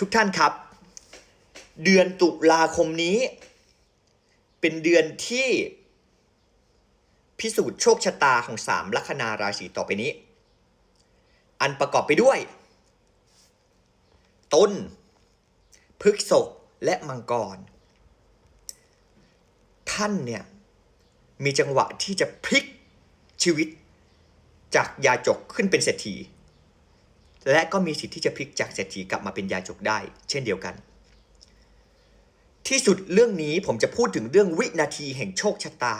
ทุกท่านครับ เดือนตุลาคมนี้ เป็นเดือนที่ พิสูจน์โชคชะตาของสามลัคนาราศีต่อไปนี้ อันประกอบไปด้วย ต้นพฤกษกและมังกร ท่านเนี่ย มีจังหวะที่จะพลิกชีวิตจากยาจกขึ้นเป็นเศรษฐี และก็มีสิทธิ์ที่จะพลิกจากเศรษฐีกลับมาเป็นยาจกได้ เช่นเดียวกัน ที่สุดเรื่องนี้ผมจะพูดถึงเรื่องวินาทีแห่งโชคชะตา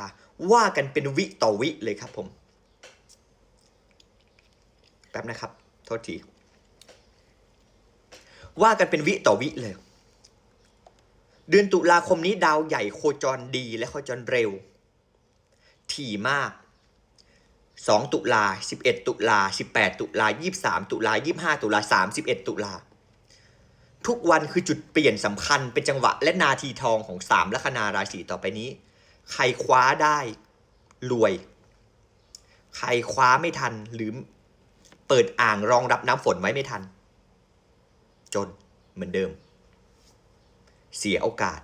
ว่ากันเป็นวิต่อวิเลยครับผมแป๊บนะครับ โทษที ว่ากันเป็นวิต่อวิเลย เดือนตุลาคมนี้ดาวใหญ่โคจรดีและโคจรเร็ว ถี่มาก 2 ตุลา 11 ตุลา 18 ตุลา 23 ตุลา 25 ตุลา 31 ตุลา ทุกวันคือจุดเปลี่ยนสำคัญเป็นจังหวะและนาทีทองของสามลัคนาราศีต่อไปนี้ ใครคว้าได้รวย ใครคว้าไม่ทันหรือเปิดอ่างรองรับน้ำฝนไว้ไม่ทัน จนเหมือนเดิม เสียโอกาส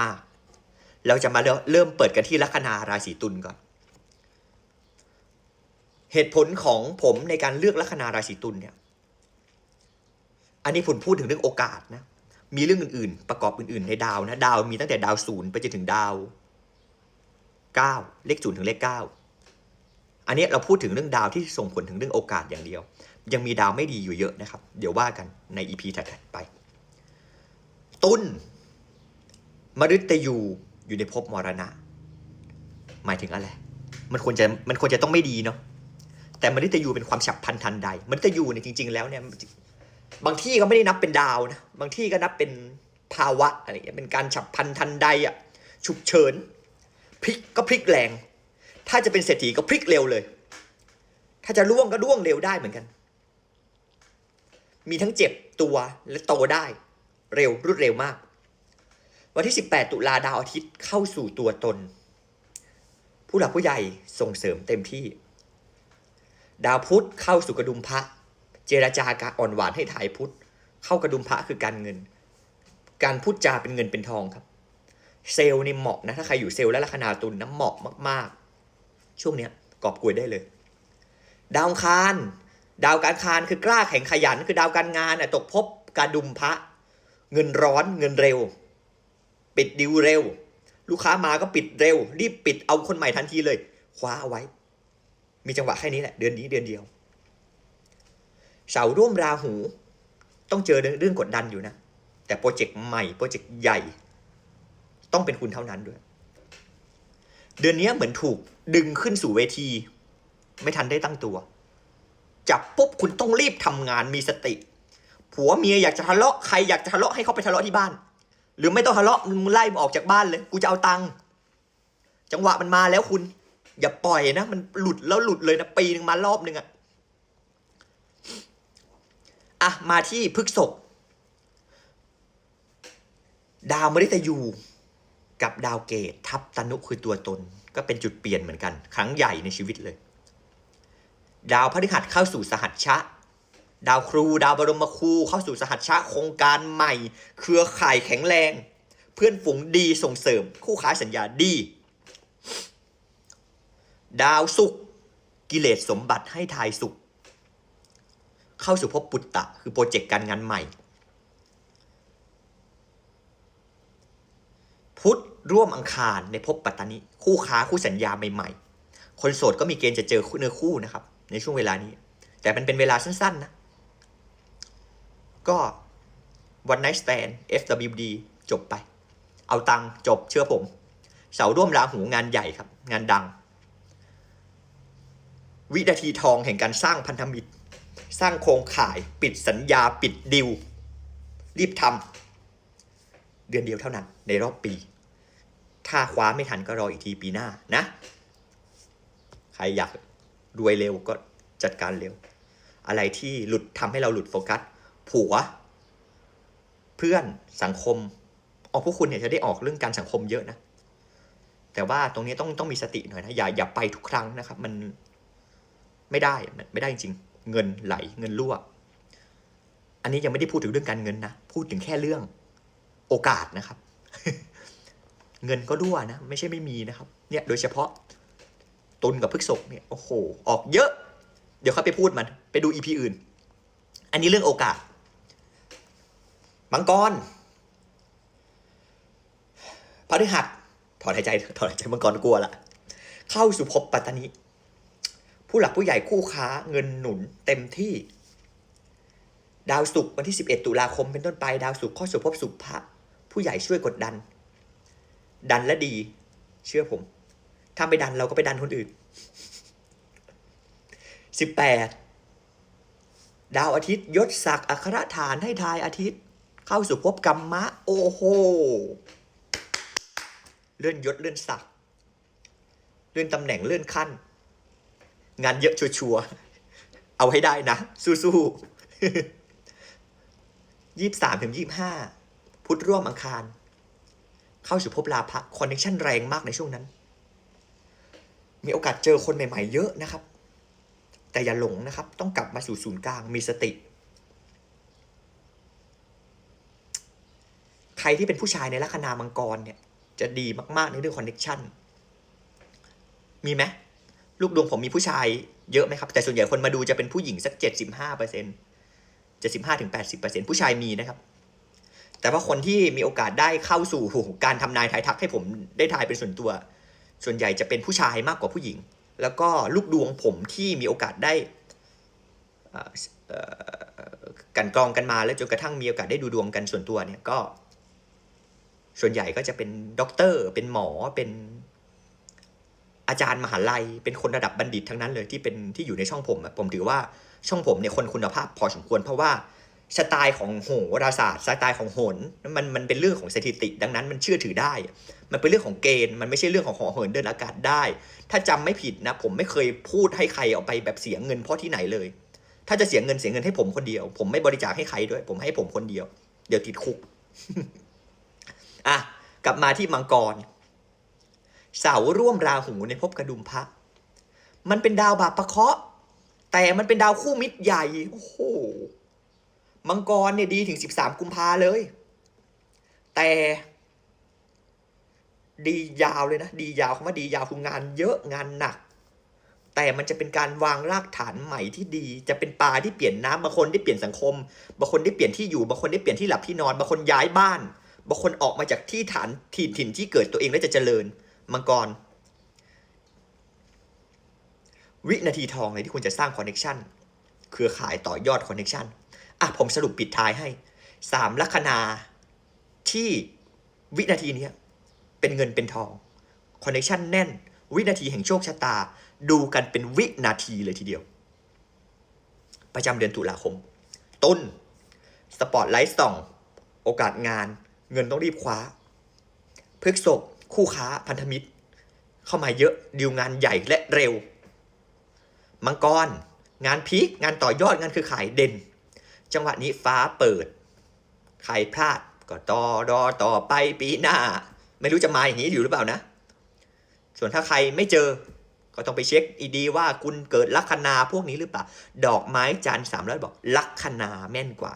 มากๆ เราจะมาเริ่มเปิดกันที่ลัคนาราศีตุลก่อน เหตุผลของผมในการเลือกลัคนาราศีตุลเนี่ย อันนี้ผมพูดถึงเรื่องโอกาสนะ มีเรื่องอื่น ๆ ประกอบอื่น ๆ ในดาวนะ ดาวมีตั้งแต่ดาวศูนย์ไปจนถึงดาวเก้าเลขศูนย์ถึงเลขเก้าอันนี้เราพูดถึงเรื่องดาวที่ส่งผลถึงเรื่องโอกาสอย่างเดียว ยังมีดาวไม่ดีอยู่เยอะนะครับ เดี๋ยวว่ากันในอีพีถัดไป ตุลมฤตยูอยู่ในภพมรณะ หมายถึงอะไร มันควรจะมันควรจะต้องไม่ดีเนาะ แต่มฤตยูเป็นความฉับพลันทันใดมฤตยูเนี่ยจริง ๆ แล้วเนี่ยบางที่ก็ไม่ได้นับเป็นดาวนะบางที่ก็นับเป็นภาวะอะไรเงี้ยเป็นการฉับพลันทันใดอะฉุกเฉินพลิกก็พลิกแรง ถ้าจะเป็นเศรษฐีก็พลิกเร็วเลย ถ้าจะล่วงก็ล่วงเร็วได้เหมือนกัน มีทั้งเจ็บตัวและโตได้เร็วรวดเร็วมาก วันที่ 18 ตุลาดาวอาทิตย์เข้าสู่ตัวตน ผู้หลักผู้ใหญ่ส่งเสริมเต็มที่ ดาวพุธเข้าสู่กระดุมพระเจรจาการอ่อนหวานให้ถ่ายพุธเข้ากระดุมพระคือการเงิน การพูดจาเป็นเงินเป็นทองครับ เซลล์นี่เหมาะนะถ้าใครอยู่เซลล์และลัคนาตุลนะเหมาะมากๆ ช่วงเนี้ยกอบกวยได้เลย ดาวคารดาวการคารคือกล้าแข็งขยันคือดาวการงานน่ะตกภพการดุมพระ เงินร้อนเงินเร็ว ปิดดิวเร็ว ลูกค้ามาก็ปิดเร็ว รีบปิดเอาคนใหม่ทันทีเลย คว้าเอาไว้ มีจังหวะแค่นี้แหละเดือนนี้เดือนเดียว เสาร่วมราหู ต้องเจอเรื่องกดดันอยู่นะ แต่โปรเจกต์ใหม่โปรเจกต์ใหญ่ ต้องเป็นคุณเท่านั้นด้วย เดือนนี้เหมือนถูกดึงขึ้นสู่เวที ไม่ทันได้ตั้งตัว จับปุ๊บคุณต้องรีบทำงานมีสติ ผัวเมียอยากจะทะเลาะใครอยากจะทะเลาะให้เขาไปทะเลาะที่บ้าน หรือไม่ต้องทะเลาะมึงไล่มันออกจากบ้านเลย กูจะเอาตังค์จังหวะมันมาแล้วคุณ อย่าปล่อยนะ มันหลุดแล้วหลุดเลยนะ ปีหนึ่งมารอบหนึ่งอะอะ มาที่พฤกษกดาวมฤตยู กับดาวเกตทับตนุคือตัวตน ก็เป็นจุดเปลี่ยนเหมือนกัน ครั้งใหญ่ในชีวิตเลย ดาวพฤหัสเข้าสู่สหัชชะ ดาวครู ดาวบรมครู เข้าสู่สหัชชะโครงการใหม่ เครือข่ายแข็งแรง เพื่อนฝูงดีส่งเสริม คู่ค้าสัญญาดี ดาวสุข กิเลสสมบัติให้ทายสุข เข้าสู่ภพปุตตะ คือโปรเจกต์การงานใหม่ พุทธร่วมอังคารในภพปัตตานิคู่ค้าคู่สัญญาใหม่ ๆ คนโสดก็มีเกณฑ์จะเจอเนื้อคู่นะครับ ในช่วงเวลานี้ แต่มันเป็นเวลาสั้นๆนะ ก็ one night stand FWD จบไป เอาตังจบเชื่อผม เสาร่วมราหูงานใหญ่ครับ งานดัง วินาทีทองแห่งการสร้างพันธมิตร สร้างโครงข่ายปิดสัญญาปิดดิว รีบทำเดือนเดียวเท่านั้นในรอบปี ถ้าคว้าไม่ทันก็รออีกทีปีหน้านะ ใครอยากรวยเร็วก็จัดการเร็ว อะไรที่หลุดทำให้เราหลุดโฟกัส ผัว เพื่อนสังคมออกพวกคุณเนี่ยจะได้ออกเรื่องการสังคมเยอะนะ แต่ว่าตรงนี้ต้องต้องมีสติหน่อยนะ อย่าอย่าไปทุกครั้งนะครับ มัน ไม่ได้มันไม่ได้จริง เงินไหลเงินรั่ว อันนี้ยังไม่ได้พูดถึงเรื่องการเงินนะพูดถึงแค่เรื่องโอกาสนะครับ เงินก็รั่วนะ ไม่ใช่ไม่มีนะครับ เนี่ยโดยเฉพาะตุนกับพฤกษกเนี่ยโอ้โห ออกเยอะ เดี๋ยวเขาไปพูดมัน ไปดูอีพีอื่น อันนี้เรื่องโอกาสมังกรพฤหัสถอนหายใจถอนหายใจมังกรกลัวละเข้าสู่ภพปัตตานี ผู้หลักผู้ใหญ่คู่ค้าเงินหนุนเต็มที่ ดาวศุกร์วันที่ 11 ตุลาคมเป็นต้นไป ดาวศุกร์ข้าสู่ภพสุภะผู้ใหญ่ช่วยกดดัน ดันและดี เชื่อผม ถ้าไม่ดันเราก็ไปดันคนอื่น 18 ดาวอาทิตย์ยศศักดิ์อัครฐานให้ทายอาทิตย์ เข้าสู่ภพกรรมะ โอ้โห เลื่อนยศเลื่อนศักดิ์เลื่อนตำแหน่งเลื่อนขั้น งานเยอะชัวร์ๆเอาให้ได้นะ สู้ๆยี่สามถึงยี่ห้าพุธร่วมอังคาร เข้าสู่ภพลาภะคอนเนคชั่นแรงมากในช่วงนั้น มีโอกาสเจอคนใหม่ๆ เยอะนะครับ แต่อย่าหลงนะครับ ต้องกลับมาสู่ศูนย์กลางมีสติ ใครที่เป็นผู้ชายในลัคนามังกรเนี่ย จะดีมากๆในเรื่องคอนเนคชั่นมีไหม ลูกดวงผมมีผู้ชายเยอะไหมครับ แต่ส่วนใหญ่คนมาดูจะเป็นผู้หญิงสักเจ็ดสิบห้าเปอร์เซ็นเจ็ดสิบห้าถึงแปดสิบเปอร์เซ็นผู้ชายมีนะครับ แต่ว่าคนที่มีโอกาสได้เข้าสู่การทำนายทายทักให้ผมได้ทายเป็นส่วนตัว ส่วนใหญ่จะเป็นผู้ชายมากกว่าผู้หญิง แล้วก็ลูกดวงผมที่มีโอกาสได้กันกรองกันมาแล้วจนกระทั่งมีโอกาสได้ดูดวงกันส่วนตัวเนี่ยก็ ส่วนใหญ่ก็จะเป็นด็อกเตอร์เป็นหมอเป็น อาจารย์มหาลัย เป็นคนระดับบัณฑิตทั้งนั้นเลยที่เป็นที่อยู่ในช่องผมผมถือว่าช่องผมเนี่ยคนคุณภาพพอสมควรเพราะว่าสไตล์ของโหราศาสตร์สไตล์ของโหนมันมันเป็นเรื่องของสถิติ ดังนั้นมันเชื่อถือได้ มันเป็นเรื่องของเกณฑ์ มันไม่ใช่เรื่องของหอเหินเดินอากาศได้ ถ้าจำไม่ผิดนะ ผมไม่เคยพูดให้ใครเอาไปแบบเสียเงินเพราะที่ไหนเลย ถ้าจะเสียเงินเสียเงินให้ผมคนเดียว ผมไม่บริจาคให้ใครด้วย ผมให้ผมคนเดียว เดี๋ยวติดคุกอะกลับมาที่มังกร เสาร่วมราหูในภพกระดุมพระ มันเป็นดาวบาปประเคาะ แต่มันเป็นดาวคู่มิตรใหญ่ โอ้โห มังกรเนี่ยดีถึง13กุมภาเลย แต่ ดียาวเลยนะ ดียาวคำว่าดียาวคืองานเยอะงานหนัก แต่มันจะเป็นการวางรากฐานใหม่ที่ดี จะเป็นปลาที่เปลี่ยนน้ำบางคนได้เปลี่ยนสังคม บางคนได้เปลี่ยนที่อยู่ บางคนได้เปลี่ยนที่หลับที่นอน บางคนย้ายบ้าน บางคนออกมาจากที่ฐานถิ่นถิ่นที่เกิดตัวเองแล้วจะเจริญ มังกร วินาทีทองเลยที่คุณจะสร้างคอนเน็ชันเครือข่ายต่อยอดคอนเน็ชันอะผมสรุปปิดท้ายให้สามลัคนาที่วินาทีนี้เป็นเงินเป็นทองคอนเน็ชันแน่น วินาทีแห่งโชคชะตา ดูกันเป็นวินาทีเลยทีเดียว ประจำเดือนตุลาคม ต้น สปอตไลท์ส่อง โอกาสงาน เงินต้องรีบคว้าพฤกษบ คู่ค้าพันธมิตร เข้ามาเยอะดีลงานใหญ่และเร็ว มังกร งานพีคงานต่อยอดงานคือขายเด่น จังหวะนี้ฟ้าเปิด ใครพลาดก็ต่อรอต่อไปปีหน้า ไม่รู้จะมาอย่างนี้อยู่หรือเปล่านะ ส่วนถ้าใครไม่เจอก็ต้องไปเช็คอีดีว่าคุณเกิดลัคนาพวกนี้หรือเปล่า ดอกไม้จันทร์สามร้อยบอกลัคนาแม่นกว่า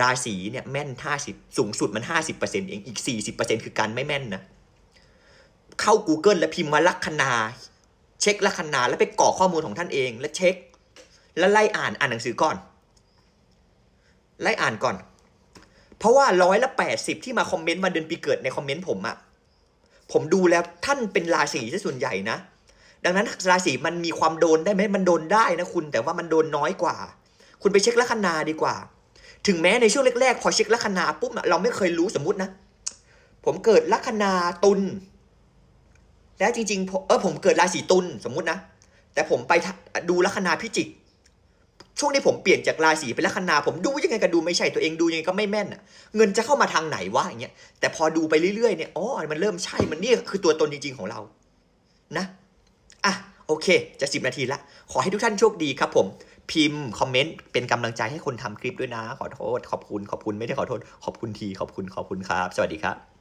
ราศีเนี่ยแม่นห้าสิบสูงสุดมันห้าสิบเปอร์เซ็นต์เอง อีกสี่สิบเปอร์เซ็นต์คือการไม่แม่นนะ เข้า Google แล้วพิมพ์มาลัคนาเช็คลัคนาแล้วไปกรอกข้อมูลของท่านเอง แล้วเช็ค แล้วไล่อ่านอ่านหนังสือก่อน ไล่อ่านก่อน เพราะว่าร้อยละแปดสิบที่มาคอมเมนต์มาเดือนปีเกิดในคอมเมนต์ผมอะผมดูแล้วท่านเป็นราศีซะส่วนใหญ่นะ ดังนั้นราศีมันมีความโดนได้ไหมมันโดนได้นะคุณ แต่ว่ามันโดนน้อยกว่า คุณไปเช็คลัคนาดีกว่า ถึงแม้ในช่วงแรกๆ พอเช็คลัคนาปุ๊บเราไม่เคยรู้สมมตินะ ผมเกิดลัคนาตุล แล้วจริงๆเออผมเกิดราศีตุลสมมุตินะ แต่ผมไปดูลัคนาพิจิก ช่วงนี้ผมเปลี่ยนจากราศีเป็นลัคนา ผมดูยังไงก็ดูไม่ใช่ตัวเองดูยังไงก็ไม่แม่นอะเงินจะเข้ามาทางไหนวะอย่างเงี้ยแต่พอดูไปเรื่อยๆเนี่ยอ๋อมันเริ่มใช่มันนี่คือตัวตนจริง ๆของเรานะอะโอเค จะสิบนาทีละขอให้ทุกท่านโชคดีครับผมพิมพ์ คอมเมนต์ เป็นกำลังใจให้คนทำคลิปด้วยนะ ขอโทษ ขอบคุณ ขอบคุณ ไม่ได้ขอโทษ ขอบคุณที ขอบคุณ ขอบคุณครับ สวัสดีครับ